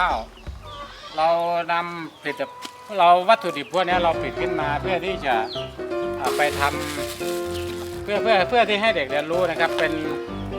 ข้าว เรานำผลิตเราวัตถุดิบพวกนี้เราผลิตขึ้นมาเพื่อที่จะเอาไปทำเพื่อเพื่อเพื่อที่ให้เด็กเรียนรู้นะครับ เป็น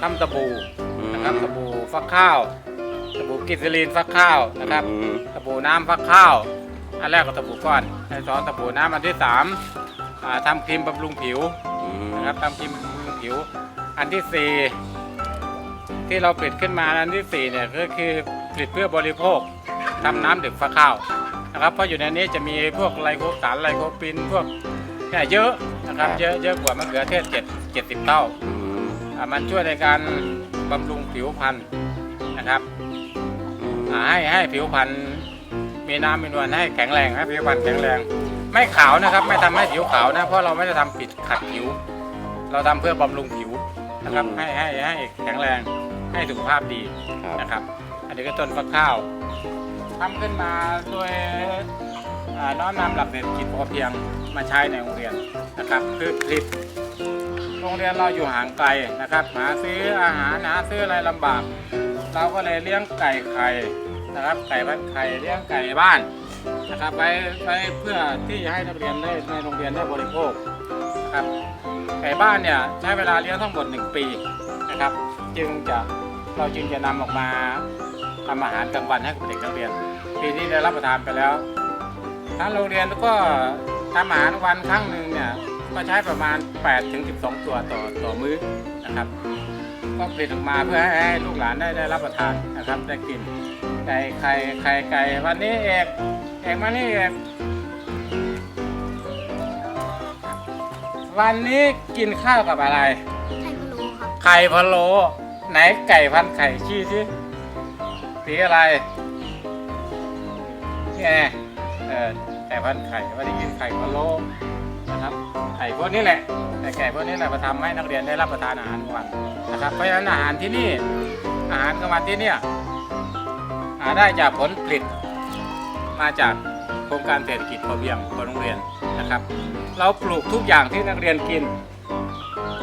ทำสบู่นะครับสบู่ฟักข้าวสบู่กิซลีนฟักข้าวนะครับอืมสบู่น้ำฟักข้าว อันแรกก็สบู่ก้อนอันที่สองสบู่น้ำอันที่สามอ่าทำครีมบำรุงผิวอืมนะครับทำครีมบำรุงผิว อันที่สี่ที่เราผลิตขึ้นมาอันที่สี่เนี่ยก็คือ ผลิตเพื่อบริโภคทำน้ำดื่มฟักข้าวนะครับเพราะอยู่ในนี้จะมีพวกไลโคสารไลโคปินพวกเนี่ยเยอะนะครับเยอะเยอะกว่ามะเขือเทศเจ็ดเจ็ดสิบเท่าอืมอ่ามันช่วยในการบำรุงผิวพรรณนะครับอืมอ่าให้ให้ผิวพรรณมีน้ำมีนวลให้แข็งแรงให้ผิวพรรณแข็งแรง ไม่ขาวนะครับ ไม่ทำให้ผิวขาวนะเพราะเราไม่ได้ทำปิดขัดผิว เราทำเพื่อบำรุงผิวนะครับให้ให้ให้แข็งแรงให้สุขภาพดีครับนะครับ อันนี้ก็ต้นฟักข้าวทำขึ้นมาโดยน้อมนำหลักเศรษฐกิจพอเพียงมาใช้ในโรงเรียนนะครับคือผลิตโรงเรียนเราอยู่ห่างไกลนะครับ หาซื้ออาหารหาซื้ออะไรลำบาก เราก็เลยเลี้ยงไก่ไข่นะครับ ไก่บ้านไข่เลี้ยงไก่บ้านนะครับไว้ไว้เพื่อที่จะให้นักเรียนได้ในโรงเรียนได้บริโภคครับไก่บ้านเนี่ยใช้เวลาเลี้ยงทั้งหมด 1 ปีนะครับ จึงจะเราจึงจะนำออกมา ทำอาหารกลางวันให้กับเด็กนักเรียน ปีนี้ได้รับประทานไปแล้วทั้งโรงเรียนก็ทำอาหารวันครั้งหนึ่งเนี่ยก็ใช้ประมาณ 8 ถึง 12 ตัวต่อต่อมื้อนะครับ ก็ผลิตออกมาเพื่อให้ให้ลูกหลานได้ได้รับประทานนะครับ ได้กินไก่ไข่ไข่ไก่วันนี้เอกเอกมานี่เอกวันนี้กินข้าวกับอะไร ไข่พะโล้ครับ ไข่พะโล้ไหนไก่พันไข่ชี้สิ สีอะไรนี่ไงเออไก่พันไข่วันนี้กินไข่พะโล้นะครับไข่พวกนี้แหละแต่ไก่พวกนี้แหละมาทำให้นักเรียนได้รับประทานอาหารกลางวันนะครับเพราะฉะนั้นอาหารที่นี่อาหารกลางวันที่เนี่ยหาได้จากผลผลิตมาจากโครงการเศรษฐกิจพอเพียงของโรงเรียนนะครับ เราปลูกทุกอย่างที่นักเรียนกิน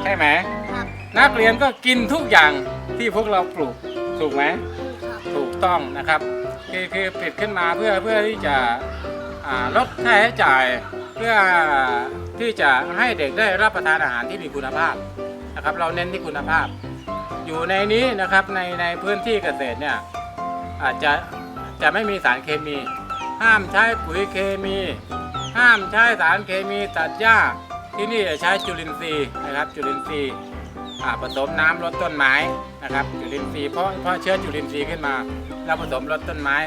ใช่ไหมครับนักเรียนก็กินทุกอย่างที่พวกเราปลูกถูกไหมครับถูก ต้องนะครับคือคือผลิตขึ้นมาเพื่อเพื่อที่จะลดค่าใช้จ่ายเพื่อที่จะให้เด็กได้รับประทานอาหารที่มีคุณภาพนะครับ เราเน้นที่คุณภาพ อยู่ในนี้นะครับในในพื้นที่เกษตรเนี่ยอาจจะจะไม่มีสารเคมี ห้ามใช้ปุ๋ยเคมี ห้ามใช้สารเคมีตัดหญ้าที่นี่จะใช้จุลินทรีย์นะครับจุลินทรีย์ ผสมน้ำลดต้นไม้นะครับจุลินทรีย์เพราะเพราะเชื้อจุลินทรีย์ขึ้นมา แล้วผสมลดต้นไม้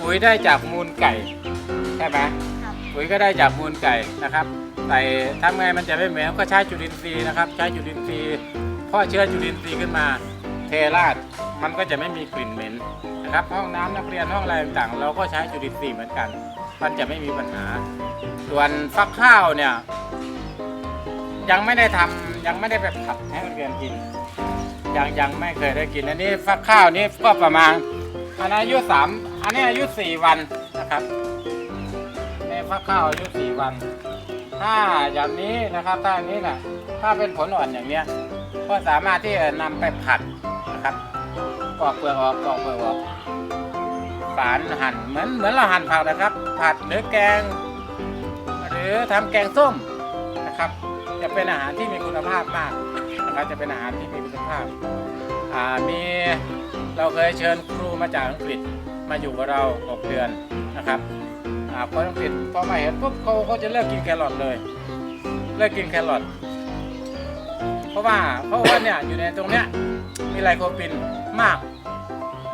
ปุ๋ยได้จากมูลไก่ใช่ไหมครับปุ๋ยก็ได้จากมูลไก่นะครับใส่ทำไงมันจะไม่เหม็นก็ใช้จุลินทรีย์นะครับใช้จุลินทรีย์เพราะเชื้อจุลินทรีย์ขึ้นมา เทราดมันก็จะไม่มีกลิ่นเหม็นนะครับห้องน้ำนักเรียนห้องอะไรต่างๆเราก็ใช้จุลินทรีย์เหมือนกัน มันจะไม่มีปัญหา ส่วนฟักข้าวเนี่ย ยังไม่ได้ทำยังไม่ได้ไปผัดให้นักเรียนกิน ยังยังไม่เคยได้กิน อันนี้ฟักข้าวนี่ก็ประมาณ อันนี้อายุสามอันนี้อายุสี่วันนะครับในฟักข้าวอายุสี่วัน ถ้าอย่างนี้นะครับถ้าอย่างนี้นะถ้าเป็นผลอ่อนอย่างเนี้ยก็สามารถที่จะนำไปผัดนะครับปอกเปลือกออกปอกเปลือกออกฝานหั่นเหมือนเหมือนเราหั่นผักนะครับ ผัดหรือแกง หรือทำแกงส้มนะครับ จะเป็นอาหารที่มีคุณภาพมากนะครับจะเป็นอาหารที่มีคุณภาพอ่ามีเราเคยเชิญครูมาจากอังกฤษมาอยู่กับเรา6เดือนนะครับอ่าคนอังกฤษพอมาเห็นปุ๊บเขาเขาจะเลิกกินแครอทเลยเลิกกินแครอทเพราะว่าเพราะว่าเนี่ยอยู่ในตรงเนี้ยมีไลโคปินมาก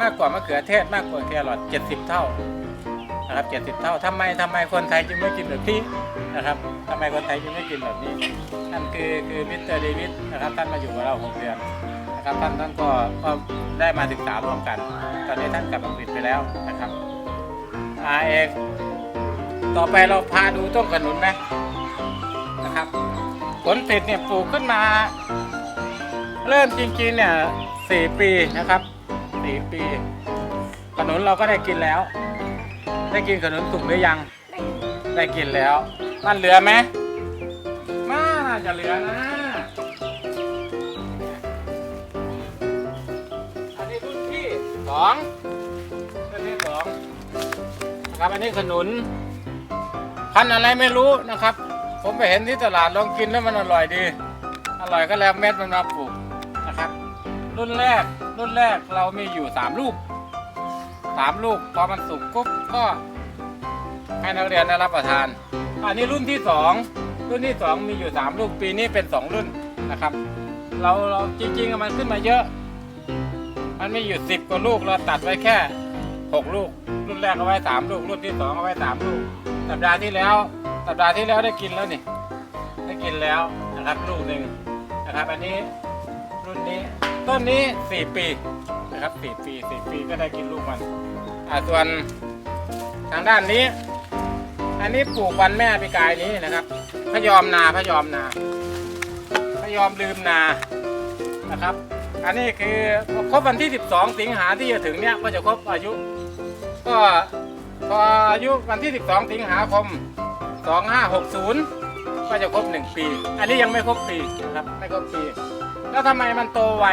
มากกว่ามะเขือเทศมากกว่าแครอท70 เท่า นะครับ70เท่าทำไมทำไมคนไทยจึงไม่กินแบบนี้นะครับทำไมคนไทยจึงไม่กินแบบนี้ท่านคือคือมิสเตอร์เดวิดนะครับท่านมาอยู่กับเรา6เดือนนะครับท่านท่านก็ก็ได้มาศึกษาร่วมกัน ตอนนี้ท่านกลับอังกฤษไปแล้วนะครับอาเอกต่อไปเราพาดูต้นขนุนไหมนะครับ ผลผลิตเนี่ยปลูกขึ้นมา เริ่มจริงๆเนี่ยสี่ปีนะครับสี่ปีขนุนเราก็ได้กินแล้ว ได้กินขนุนสุกหรือยัง ได้กินแล้วมันเหลือไหมน่าจะเหลือนะ อันนี้รุ่นพี่สองต้นที่สองนะครับ อันนี้ขนุน พันอะไรไม่รู้นะครับ ผมไปเห็นที่ตลาดลองกินแล้วมันอร่อยดี อร่อยก็แล้วเม็ดมันมาปลูกนะครับ รุ่นแรกรุ่นแรกเรามีอยู่สามลูก สามลูกพอมันสุกปุ๊บก็ ให้นักเรียนได้รับประทาน อันนี้รุ่นที่สองรุ่นที่สองมีอยู่สามลูกปีนี้เป็นสองรุ่นนะครับ เราเราจริงๆมันขึ้นมาเยอะ มันมีอยู่สิบกว่าลูกเราตัดไว้แค่หกลูก รุ่นแรกเอาไว้สามลูก รุ่นที่สองเอาไว้สามลูก สัปดาห์ที่แล้ว สัปดาห์ที่แล้วได้กินแล้วนี่ได้กินแล้วนะครับลูกหนึ่งนะครับ อันนี้รุ่นนี้ ต้นนี้สี่ปีนะครับสี่ปีสี่ปีก็ได้กินลูกมันอ่าส่วนทางด้านนี้ อันนี้ปลูกวันแม่ปีกายนี้นะครับพยอมนาพยอมนาพยอมลืมนานะครับ อันนี้คือครบวันที่ 12 สิงหาที่จะถึงเนี่ยก็จะครบอายุ ก็พออายุวันที่ 12 สิงหาคม 2560 ก็จะครบ 1 ปี อันนี้ยังไม่ครบปีนะครับไม่ครบปี แล้วทำไมมันโตไว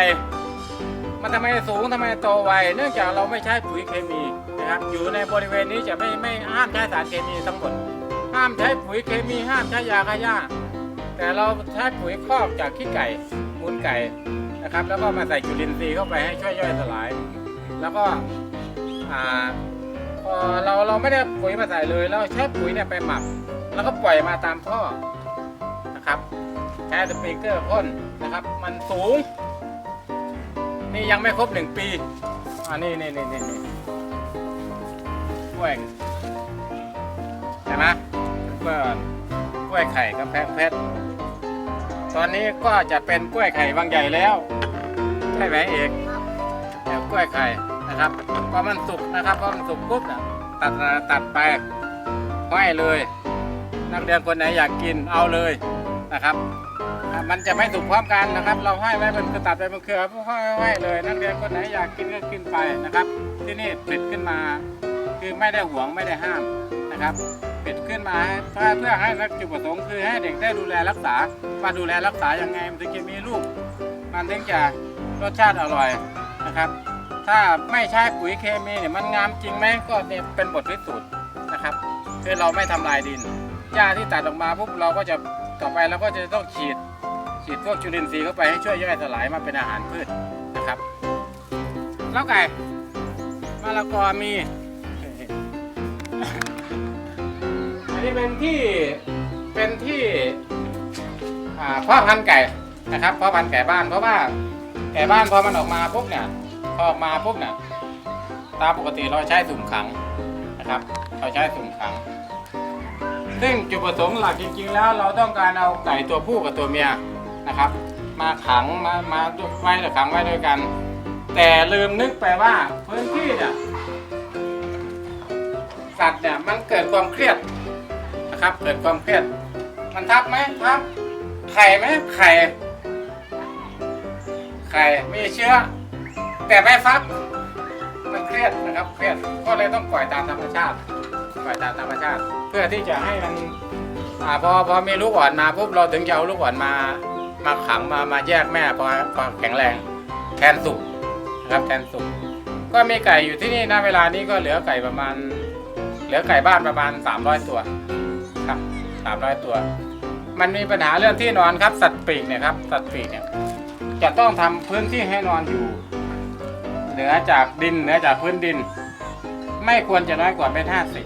มันทำไมสูงทำไมโตไว เนื่องจากเราไม่ใช้ปุ๋ยเคมีนะครับ อยู่ในบริเวณนี้จะไม่ไม่ห้ามใช้สารเคมีทั้งหมด ห้ามใช้ปุ๋ยเคมี ห้ามใช้ยาฆ่าหญ้า แต่เราใช้ปุ๋ยคอกจากขี้ไก่มูลไก่นะครับ แล้วก็มาใส่จุลินทรีย์เข้าไปให้ช่วยย่อยสลาย แล้วก็อ่าเราเราไม่ได้ปุ๋ยมาใส่เลย เราใช้ปุ๋ยเนี่ยไปหมัก แล้วก็ปล่อยมาตามท่อนะครับ ใช้สปริงเกอร์พ่นนะครับ มันสูง นี่ยังไม่ครบหนึ่งปีอ่านี่นี่นี่นี่นี่กล้วยใช่ไหมกล้วยกล้วยไข่กับแพะเพชรตอนนี้ก็จะเป็นกล้วยไข่บางใหญ่แล้วใช่ไหมเอกครับเดี๋ยวกล้วยไข่นะครับพอมันสุกนะครับพอมันสุกปุ๊บตัดตัดไปห้อยเลย นักเรียนคนไหนอยากกินเอาเลย นะครับอะมันจะไม่สุกพร้อมกันนะครับ เราให้ไว้เป็นคือตัดไปเป็นเครือห้อยไว้เลย นักเรียนคนไหนอยากกินก็กินไปนะครับ ที่นี่ปิดขึ้นมา คือไม่ได้หวงไม่ได้ห้ามนะครับปิดขึ้นมาเพื่อเพื่อให้นักจุดประสงค์คือให้เด็กได้ดูแลรักษาว่าดูแลรักษายังไงมันถึงจะมีลูกมันถึงจะรสชาติอร่อยนะครับ ถ้าไม่ใช้ปุ๋ยเคมีเนี่ยมันงามจริงไหมก็เนี่ยเป็นบทพิสูจน์นะครับคือเราไม่ทำลายดินหญ้าที่ตัดออกมาปุ๊บเราก็จะ ต่อไปเราก็จะต้องฉีดฉีดพวกจุลินทรีย์เข้าไปให้ช่วยย่อยสลายมาเป็นอาหารพืชนะครับแล้วไก่มะละกอมี อันนี้เป็นที่เป็นที่พ่อพันธุ์ไก่นะครับพ่อพันธุ์ไก่บ้านเพราะว่าไก่บ้านพอมันออกมาปุ๊บเนี่ยพอออกมาปุ๊บเนี่ยตามปกติเราใช้สุ่มขังนะครับ เราใช้สุ่มขัง ซึ่งจุดประสงค์หลักจริงๆ แล้วเราต้องการเอาไก่ตัวผู้กับตัวเมียนะครับ มาขังมามาไว้หรือขังไว้ด้วยกัน แต่ลืมนึกไปว่าพื้นที่เนี่ยสัตว์เนี่ยมันเกิดความเครียดนะครับ เกิดความเครียด มันทับไหมทับไข่ไหมไข่ไข่มีเชื้อ แต่ไม่ฟักมันเครียดนะครับเครียดก็เลยต้องปล่อยตามธรรมชาติ ปล่อยตามธรรมชาติ เพื่อที่จะให้มันอพอพอมีลูกอ่อนมาปุ๊บเราถึงจะเอาลูกอ่อนมามาขังมามาแยกแม่พอพอแข็งแรงแทนสุกนะครับแทนสุกก็มีไก่อยู่ที่นี่นะเวลานี้ก็เหลือไก่ประมาณ เหลือไก่บ้านประมาณ 300 ตัวครับ 300 ตัว มันมีปัญหาเรื่องที่นอนครับสัตว์ปีกเนี่ยครับสัตว์ปีกเนี่ยจะต้องทำพื้นที่ให้นอนอยู่ เหนือจากดินเหนือจากพื้นดิน ไม่ควรจะน้อยกว่าเมตรห้าสิบ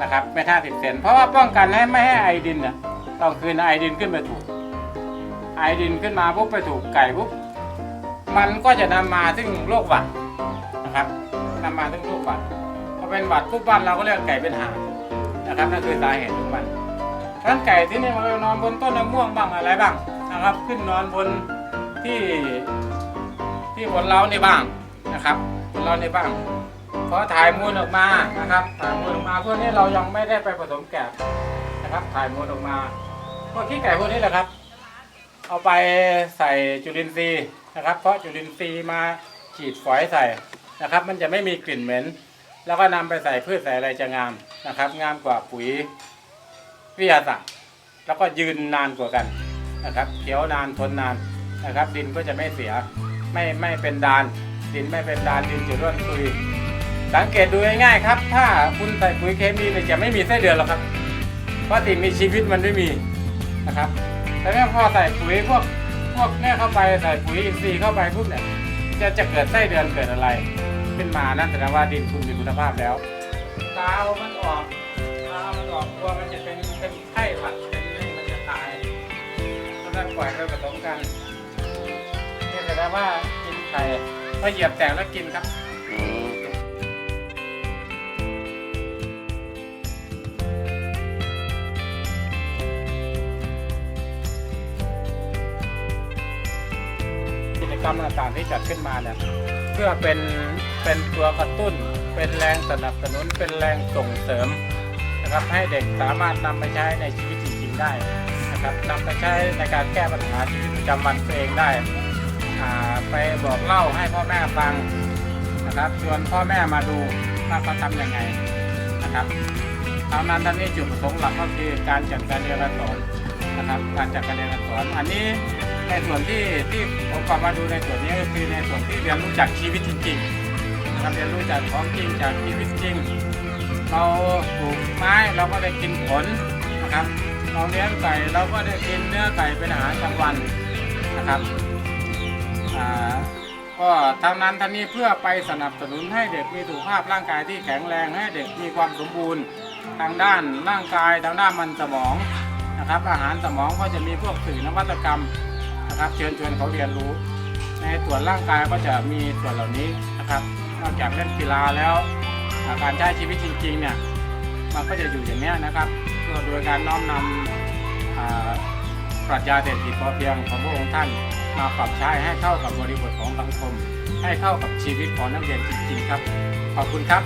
นะครับเมตรห้าสิบเซนเพราะว่าป้องกันให้ไม่ให้ไอดินน่ะต้องคืนไอดินขึ้นไปถูก ไอดินขึ้นมาปุ๊บไปถูกไก่ปุ๊บมันก็จะนำมาซึ่งโรคหวัดนะครับนำมาซึ่งโรคหวัดพอเป็นหวัดปุ๊บบ้านเราก็เรียกไก่เป็นหางนะครับนั่นคือสาเหตุของมันทั้งไก่ที่นี่มันนอนบนต้นมะม่วงบ้างอะไรบ้างนะครับ ขึ้นนอนบนที่ที่บนเรานี่บ้างนะครับบนเรานี่บ้าง พอถ่ายมูลออกมานะครับ ถ่ายมูลออกมาพวกนี้เรายังไม่ได้ไปผสมแกะนะครับ ถ่ายมูลออกมาพวกขี้ไก่พวกนี้แหละครับ เอาไปใส่จุลินทรีย์นะครับ เพราะจุลินทรีย์มาฉีดฝอยใส่นะครับ มันจะไม่มีกลิ่นเหม็น แล้วก็นำไปใส่พืชใส่อะไรจะงามนะครับ งามกว่าปุ๋ยวิทยาศาสตร์แล้วก็ยืนนานกว่ากันนะครับเขียวนานทนนานนะครับ ดินก็จะไม่เสีย ไม่ไม่เป็นดาน ดินไม่เป็นดานดินจะร่วนซุย สังเกตดูง่ายๆครับ ถ้าคุณใส่ปุ๋ยเคมีเนี่ยจะไม่มีไส้เดือนหรอกครับเพราะสิ่งมีชีวิตมันไม่มีนะครับแต่เมื่อพอใส่ปุ๋ยพวกพวกเนี่ยเข้าไปใส่ปุ๋ยอินทรีย์เข้าไปปุ๊บเนี่ยจะจะเกิดไส้เดือนเกิดอะไร ขึ้นมานั่นแสดงว่าดินคุณมีคุณภาพแล้วดาวมันออกดาวมันออกตัวมันจะเป็นเป็นไข้หวัดเป็นนี่มันจะตายเพราะนั้นปล่อยไปผสมกันนี่แสดงว่ากินไข่พอเหยียบแตกแล้วกินครับ กรรมต่างๆที่จัดขึ้นมาเนี่ยเพื่อเป็นเป็นตัวกระตุ้น เป็นแรงสนับสนุน เป็นแรงส่งเสริมนะครับให้เด็กสามารถนำไปใช้ในชีวิตจริงๆได้นะครับนำไปใช้ในการแก้ปัญหาชีวิตประจำวันตัวเองได้อ่าไปบอกเล่าให้พ่อแม่ฟังนะครับชวนพ่อแม่มาดูว่าเขาทำยังไงนะครับทางนั้นท่านนี้จุดประสงค์หลักก็คือการจัดการเรียนการสอนนะครับ การจัดการเรียนการสอน อันนี้ ในส่วนที่ที่ผมกลับมาดูในส่วนนี้ก็คือในส่วนที่เรียนรู้จากชีวิตจริงๆนะครับเรียนรู้จากของจริงจากชีวิตจริง เราปลูกไม้เราก็ได้กินผลนะครับ เราเลี้ยงไก่เราก็ได้กินเนื้อไก่เป็นอาหารกลางวันนะครับก็ทั้งนั้นทั้งนี้เพื่อไปสนับสนุนให้เด็กมีสุขภาพร่างกายที่แข็งแรงให้เด็กมีความสมบูรณ์ทางด้านร่างกายทางด้านมันสมองนะครับ อาหารสมองก็จะมีพวกสื่อนวัตกรรม นะครับเชิญชวนเขาเรียนรู้ ในส่วนร่างกายก็จะมีส่วนเหล่านี้นะครับนอกจากเล่นกีฬาแล้วาการใช้ชีวิตจริงๆเนี่ยมันก็จะอยู่อย่างนี้นะครับก็โดยการน้อมนำอ่าปรัชญาเศรษฐกิจพอเพียงของพระองค์ท่านมาปรับใช้ให้เข้ากับบริบทของสังคม ให้เข้ากับชีวิตของนักเรียนจริงๆครับ ขอบคุณครับ